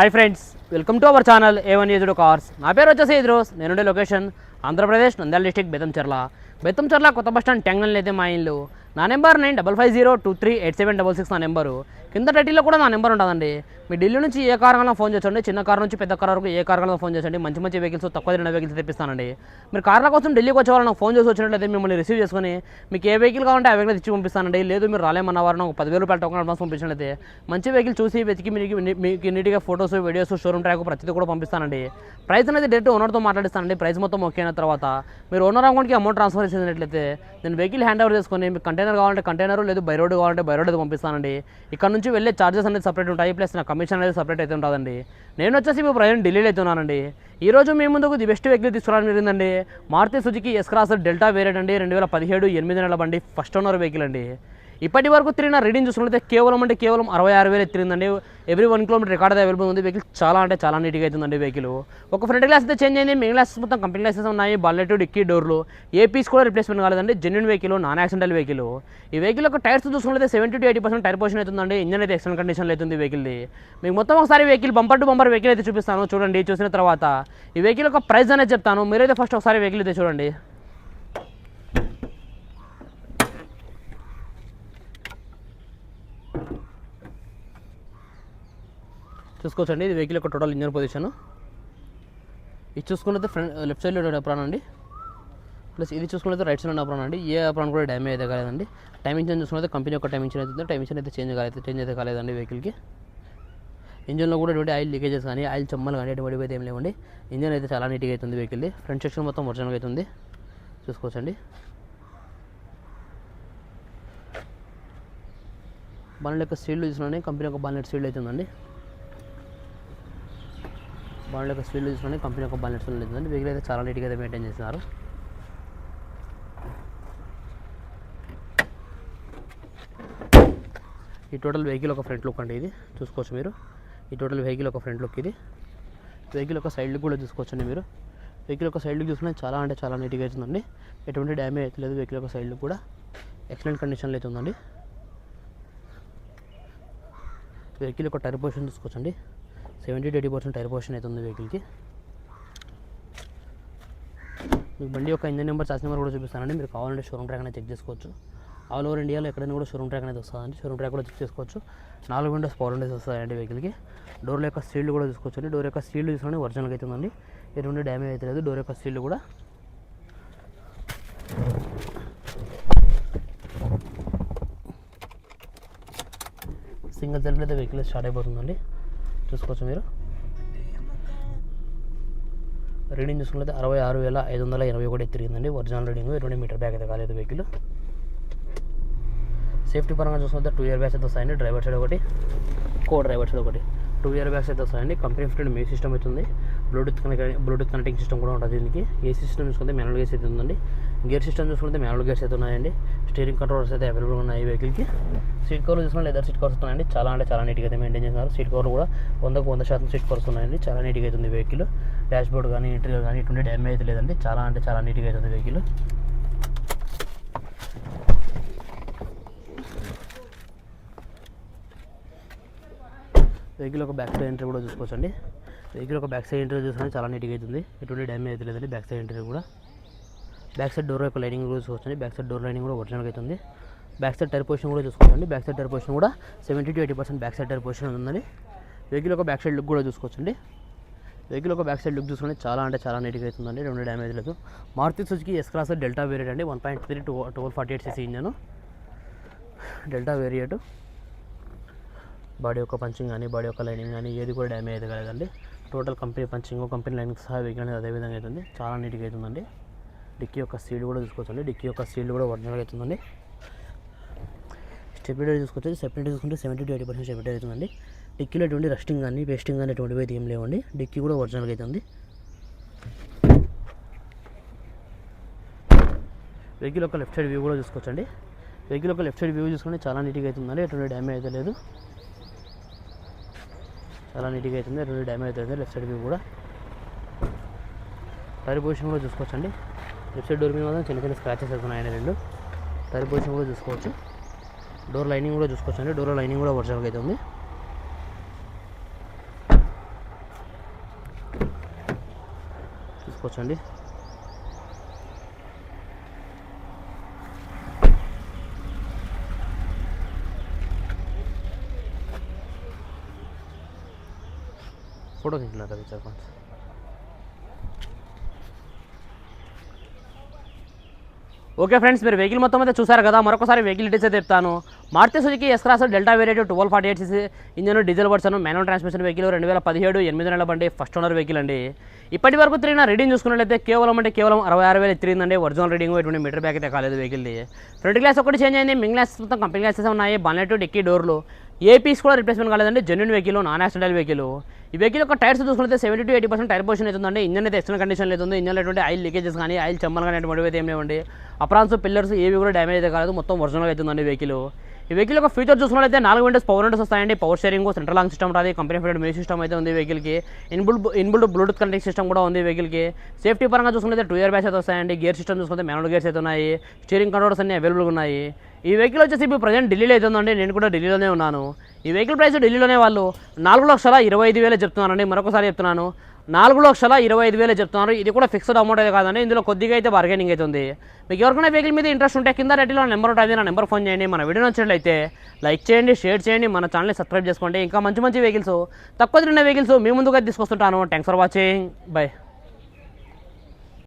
Hi friends welcome to our channel A one ఏజుడు cars నా పేరు వచ్చేసి ఎదురోస్ నేనుండే లొకేషన్ ఆంధ్రప్రదేశ్ నంద్యాల డిస్టిక్ బెతంచెర్ల బెతంచెర్ల కొత్త బస్ స్టాండ్ ట్యాంగ్నల్ అయితే మా ఇల్లు. నా number nine double five zero two three eight seven double six నా నెంబరు. కింద టైటిల్లో కూడా నా నెంబర్ ఉంటుందండి. మీ ఢిల్లీ నుంచి ఏ కారణంలో ఫోన్ చేసండి. చిన్న కార్ నుంచి పెద్ద కార్ వరకు ఏ కారణంలో ఫోన్ చేసండి. మంచి మంచి వెహికల్స్ తక్కువ తిన్న వెహికల్స్ తెప్పిస్తానండి. మీరు కార్ల కోసం ఢిల్లీకి వచ్చే వాళ్ళు నాకు ఫోన్ చేసి వచ్చినట్లయితే మిమ్మల్ని రిసీవ్ చేసుకొని మీకు ఏ వెహికల్ కావాలంటే ఆ వెహికల్ ఇచ్చి పంపిస్తానండి. లేదు మీరు రాలేమన్న వారు నాకు పదివేలు రూపాయలు టోకన్ అడ్వాన్స్ పంపించినట్లయితే మంచి వెహికల్ చూసి వెతికి మీకు మీకు నీట్గా ఫోటోస్ వీడియోస్ షోరూమ్ ట్రాక్ ప్రతిదీ కూడా పంపిస్తానండి. ప్రైస్ అనేది డైరెక్ట్ ఓనర్తో మాట్లాడిస్తానండి. ప్రైస్ మొత్తం ఓకే అయిన తర్వాత. మీరు ఓనర్ అకౌంట్కి అమౌంట్ ట్రాన్స్ఫర్ చేసినట్లయితే నేను వెహికల్ హ్యాండ్ ఓవర్ చేసుకొని మీకు కంటైనర్ కావాలంటే కంటైనర్ లేదు బై రోడ్ కావాలంటే బై రోడ్ అయితే పంపిస్తానండి. ఇక్కడ నుంచి వెళ్ళే చార్జెస్ అనేది సపరేట్ ఉంటాయి ప్లస్ నా కమిషన్ అనేది సపరేట్ అయితే ఉంటుందండి. నేను వచ్చేసి మీ ప్రజెంట్ ఢిల్లీలో అవుతున్నానండి ఈ రోజు మీ ముందుకు ది బెస్ట్ వెహికల్ తీసుకురావడం జరిగిందండి. Maruti Suzuki S cross Delta variant అండి రెండు వేల పదిహేడు ఎనిమిది నెలల బండి ఫస్ట్ ఓనర్ వెహికల్ అండి. ఇప్పటి వరకు తిరిగిన రీడింగ్ చూసుకుంటే కేవలం అంటే కేవలం అరవై ఆరు వేలు తిరిగిందండి. Every one kilometre record available ఉంది. వెహికల్ చాలా అంటే చాలా నీట్గా అవుతుందండి వెహికల్ ఒక ఫ్రంట్ గ్లాస్ అయితే చేంజ్ అయింది. మెయిన్ గ్లాసెస్ మొత్తం కంపెనీ గ్లాసెస్ ఉన్నాయి. బాల్లెట్ డిక్కీ డోర్లు ఏ పీస్ కూడా రిప్లేస్మెంట్ కాలేదండి. Genuine vehicle non accidental vehicle ఈ వెహికల్ యొక్క టైర్స్ చూసుకుంటే seventy to eighty percent tyre position అవుతుందండి. ఇంజన్ అయితే ఎక్సలెంట్ కండిషన్లో అవుతుంది వెహికల్ది మీకు మొత్తం ఒకసారి vehicle bumper to bumper vehicle అయితే చూపిస్తాను. చూడండి చూసిన తర్వాత. ఈ వెహికల్ యొక్క ప్రైస్ అనేది చెప్తాను. మీరైతే ఫస్ట్ ఒకసారి వెహికల్ అయితే చూడండి. చూసుకోవచ్చండి. ఇది వెహికల్ యొక్క టోటల్ ఇంజన్ పొజిషన్ ఇది చూసుకున్నది ఫ్రంట్ లెఫ్ట్ సైడ్లో అప్రాన్ అండి. ప్లస్ ఇది చూసుకున్నది రైట్ సైడ్ అప్రాన్ అండి. ఏ అప్రాన్ కూడా డ్యామేజ్ అయితే కాలేదండి. టైం ఇంజన్ చూసుకున్నది కంపెనీ యొక్క టైం ఇంజన్ అయితే టైం అయితే చేంజ్ కాలేదు చేంజ్ అయితే కాలేదండి వెహికల్కి ఇంజన్లో కూడా ఎటువంటి ఆయిల్ లీకేజెస్ కానీ ఆయిల్ చెమ్మలు కానీ ఎటువంటి అయితే ఏం లేవండి. ఇంజన్ అయితే చాలా నీట్గా అవుతుంది వెహికల్ది ఫ్రంట్ సెక్షన్ మొత్తం ఒరిజినల్గా అవుతుంది. చూసుకోవచ్చండి. బాలెట్ యొక్క సీల్డ్ చూసుకున్నాను కంపెనీ యొక్క బాలెట్ సీల్డ్ అవుతుందండి. బాండ్ యొక్క స్పీడ్ చూసుకొని కంపెనీ యొక్క బ్యాలెన్స్ లేదండి వెహికల్ అయితే చాలా నీట్గా అయితే మెయింటైన్ చేస్తున్నారు. ఈ టోటల్ వెహికల్ ఒక ఫ్రంట్ లుక్ అండి ఇది. చూసుకోవచ్చు మీరు. ఈ టోటల్ వెహికల్ ఒక ఫ్రంట్ లుక్ ఇది. వెహికల్ ఒక సైడ్ లుక్ కూడా చూసుకోవచ్చండి మీరు. వెహికల్ ఒక సైడ్ లుక్ చూసుకుంటే చాలా అంటే చాలా నీట్గా అవుతుందండి ఎటువంటి డ్యామేజ్ అయితే లేదు వెహికల్ ఒక సైడ్ లుక్ కూడా. ఎక్సలెంట్ కండిషన్లో అయితే ఉందండి. వెహికల్ యొక్క టైర్ పొజిషన్ చూసుకోవచ్చండి. Seventy eighty percent tyre portion అయితే ఉంది వెహికల్కి. మీకు బండి యొక్క ఇంజన్ నెంబర్ చార్జ్ నెంబర్ కూడా చూపిస్తానండి. మీరు కావాలంటే షోరూమ్ ట్రాక్ అనేది చెక్ చేసుకోవచ్చు. ఆల్ ఓవర్ ఇండియాలో ఎక్కడైనా కూడా షోరూమ్ ట్రాక్ అనేది వస్తుందండి. షోరూమ్ ట్రాక్ కూడా చెక్ చేసుకోవచ్చు. నాలుగు విండోస్ పవర్ విండోస్ వస్తాయండి వెహికల్కి. డోర్ల యొక్క స్టీల్ కూడా చూసుకోవచ్చు డోర్ యొక్క స్టీల్ చూసుకొని ఒరిజినల్గా అయితే ఉందండి ఎటువంటి డ్యామేజ్ అయితే లేదు. డోర్ యొక్క స్టీల్ కూడా. సింగిల్ సెల్ఫ్ అయితే వెహికల్ స్టార్ట్ అయిపోతుందండి. చూసుకోవచ్చు మీరు. రీడింగ్ చూసుకున్నది అరవై ఆరు వేల ఐదు వందల ఎనభై ఒకటి తిరిగిందండి. ఒరిజినల్ రీడింగ్ ఎటువంటి మీటర్ బ్యాగ్ అయితే కాలేదు వెహికల్. సేఫ్టీ పరంగా చూసుకుంటే టూ ఇయర్ బ్యాగ్స్ అయితే వస్తాయండి. డ్రైవర్ సైడ్ ఒకటి కో డ్రైవర్ సైడ్ ఒకటి. టూ ఇయర్ బ్యాగ్స్ అయితే వస్తాయండి. కంపెనీ ఫిఫ్టీన్ మీ సిస్టమ్ అవుతుంది Bluetooth connect Bluetooth connecting system కూడా ఉంటుంది దీనికి. ఏ సిస్టమ్ చూసుకుంటే మ్యానువల్ గేర్స్ అయితే ఉందండి. గేర్ సిస్టమ్ చూసుకుంటే మ్యానువల్ గేర్స్ అయితే ఉన్నాయండి. స్టీరింగ్ కంట్రోల్స్ అయితే అవైలబుల్ ఉన్నాయి ఈ వెహికల్కి సీట్ కవర్లు చూసుకుంటే లెదర్ సీట్ కవర్స్ ఉన్నాయండి. చాలా అంటే చాలా నీట్గా అయితే మెయింటైన్ చేస్తున్నారు. సీట్ కవర్లు కూడా వందకు వంద శాతం సీట్ కవర్స్ ఉన్నాయండి. చాలా నీట్గా అయితే ఉంది వెహికల్ డాష్ బోర్డ్ కానీ ఇంటీరియర్ కానీ ఇటువంటి డ్యామేజ్ అయితే లేదండి. చాలా అంటే చాలా నీట్గా అవుతుంది వెహికల్ వెహికల్ ఒక బ్యాక్ సైడ్ ఎంట్రీ కూడా చూసుకోవచ్చండి. వెహికల్ ఒక బ్యాక్ సైడ్ ఇంటర్వ్యూ చూసుకుంటే చాలా నీట్గా అవుతుంది. ఎటువంటి డ్యామేజ్ అయితే లేదండి. బ్యాక్ సైడ్ ఇంటర్వ్యూ కూడా. బ్యాక్ సైడ్ డోర్ యొక్క లైనింగ్ కూడా చూసుకోవచ్చండి. బ్యాక్ సైడ్ డోర్ లైనింగ్ కూడా ఒరిజినల్గా అవుతుంది. బ్యాక్ సైడ్ టైర్ పొజిషన్ కూడా చూసుకోవచ్చండి. బ్యాక్ సైడ్ టైర్ పొజిషన్ కూడా seventy to eighty percent back side tyre position ఉందండి. వెహికల్ ఒక బ్యాక్ సైడ్ లుక్ కూడా చూసుకోవచ్చండి. వెహికల్ ఒక బ్యాక్ సైడ్ లుక్ చూసుకుంటే చాలా అంటే చాలా నీట్గా అవుతుందండి. రెండు డ్యామేజ్ లేదు. Maruti Suzuki S cross Delta variant అండి. One point three two twelve forty eight CC engine. Delta variant body యొక్క పంచింగ్ కానీ బాడీ యొక్క లైనింగ్ కానీ ఏది కూడా డ్యామేజ్ అయితే కాలేదండి టోటల్ కంపెనీ పంచి ఇంకో కంపెనీ లైన్ సహా వెహికల్ అదే విధంగా అవుతుంది. చాలా నీట్గా అవుతుందండి. డిక్కీ యొక్క సీల్ కూడా చూసుకోవచ్చండి. డిక్కీ యొక్క సీల్ కూడా ఒరిజినల్ అవుతుందండి. స్టెబిలిటీ చూసుకోవచ్చు సెపరేట్ చూసుకుంటే seventy to eighty percent stability అవుతుందండి. డిక్కీలో ఎటువంటి రస్టింగ్ కానీ పేస్టింగ్ కానీ ఎటువంటివి అయితే ఏం లేవండి. డిక్కీ కూడా ఒరిజినల్గా అవుతుంది. వెహికల్ యొక్క లెఫ్ట్ సైడ్ వ్యూ కూడా చూసుకోవచ్చండి. వెహికల్ యొక్క లెఫ్ట్ సైడ్ వ్యూ చూసుకుంటే చాలా నీట్గా అవుతుందండి. ఎటువంటి డ్యామేజ్ అయితే లేదు. చాలా నీట్గా అవుతుంది రెండు డ్యామేజ్ అవుతుంది. లెఫ్ట్ సైడ్ వ్యూ కూడా. టైర్ పొజిషన్ కూడా చూసుకోవచ్చండి. లెఫ్ట్ సైడ్ డోర్ మీద మాత్రం చిన్న చిన్న స్క్రాచెస్ అవుతున్నాయండి రెండు. టైర్ పొజిషన్ కూడా చూసుకోవచ్చు. డోర్ లైనింగ్ కూడా చూసుకోవచ్చండి. డోర్ లైనింగ్ కూడా వర్షాలకు అయితే ఉంది. చూసుకోవచ్చండి. ఫోటో తీసినారు అది చెప్పండి ఓకే ఫ్రెండ్స్ మీరు వెహికల్ మొత్తం అయితే చూసారు కదా మరొకసారి వెహికల్ డీటెయిల్స్ చెప్తాను. Maruti Suzuki S cross Delta variant twelve forty eight CC engine diesel version manual transmission vehicle రెండు వేల పదిహేడు ఎనిమిది నెలల బండి ఫస్ట్ ఓనర్ వెహికల్ అండి. ఇప్పటి వరకు తిరిగిన రీడింగ్ చూసుకున్నట్లయితే కేవలం అంటే కేవలం అరవై ఆరు వేలు తిరిగిందండి. ఒరిజినల్ రీడింగ్ ఎటువంటి మీటర్ బ్యాక్ అయితే కాలేదు వెహికల్ది ఫ్రంట్ గ్లాస్ ఒకటి చేంజ్ అయింది. మింగ్ గ్లాస్ మొత్తం కంపెనీ గ్లాసెస్ ఉన్నాయి. బాలెట్ డిక్కీ డోర్లు ఏ పీస్ కూడా రిప్లేస్మెంట్ కాలేదండి. Genuine vehicle non accidental vehicle ఈ వెహికల్ యొక్క టైర్స్ చూసుకుంటే seventy to eighty percent tyre position అవుతుందండి ఇంజన్ అయితే ఎక్స్టర్నల్ కండిషన్ అవుతుంది ఇంజన్ ఎటువంటి ఆయిల్ లీకేజెస్ కానీ ఆయిల్ చెమ్మలు కానీ అటువంటివి అయితే ఏం లేవండి. అప్రాన్స్ పిల్లర్స్ ఏవి కూడా డ్యామేజ్ అయితే కాలేదు. మొత్తం ఒరిజినల్ అవుతుందండి వెహికల్ ఈ వెహికల్ యొక్క ఫీచర్ చూసుకున్నట్లయితే నాలుగు విండోస్ పవర్ విండోస్ వస్తాయండి. Power steering central lock system రాదు. కంపెనీ ఫిటెడ్ మ్యూజిక్ సిస్టమ్ అయితే ఉంది వెహికల్కి inbuilt inbuilt Bluetooth connect system కూడా ఉంది వెహికల్కి సేఫ్టీ పరంగా చూసుకుంటే టూ ఇయర్ బ్యాస్ అయితే వస్తాయండి. గేర్ సిస్టమ్ చూసుకుంటే మాన్యువల్ గేర్స్ అయితే ఉన్నాయి. స్టీరింగ్ కంట్రోల్స్ అన్ని అవైలబుల్గా ఉన్నాయి. ఈ వెహికల్ వచ్చేసి ఇప్పుడు ప్రజెంట్ ఢిల్లీలో అయితే ఉందండి. నేను కూడా ఢిల్లీలోనే ఉన్నాను. ఈ వెహికల్ ప్రైస్ ఢిల్లీలోనే వాళ్ళు నాలుగు లక్షల ఇరవై ఐదు వేలు చెప్తున్నానండి మరొకసారి చెప్తున్నాను. నాలుగు లక్షల ఇరవై ఐదు వేలు చెప్తున్నారు. ఇది కూడా ఫిక్స్డ్ అమౌంట్ అయితే కాదండి. ఇందులో కొద్దిగా అయితే బార్గెనింగ్ అయితే ఉంది. మీకు ఎవరికైనా వెహికల్ మీద ఇంట్రెస్ట్ ఉంటే కింద రెడ్డిలో నెంబర్ ఉంటుంది నా నెంబర్ ఫోన్ చేయండి. మన వీడియో నచ్చినట్లయితే లైక్ చేయండి షేర్ చేయండి. మన ఛానల్ని సబ్స్క్రైబ్ చేసుకోండి. ఇంకా మంచి మంచి వెహికల్స్ తక్కువ తిన్న వెహికల్స్ మీ ముందుగా తీసుకొస్తుంటాను. Thanks for watching bye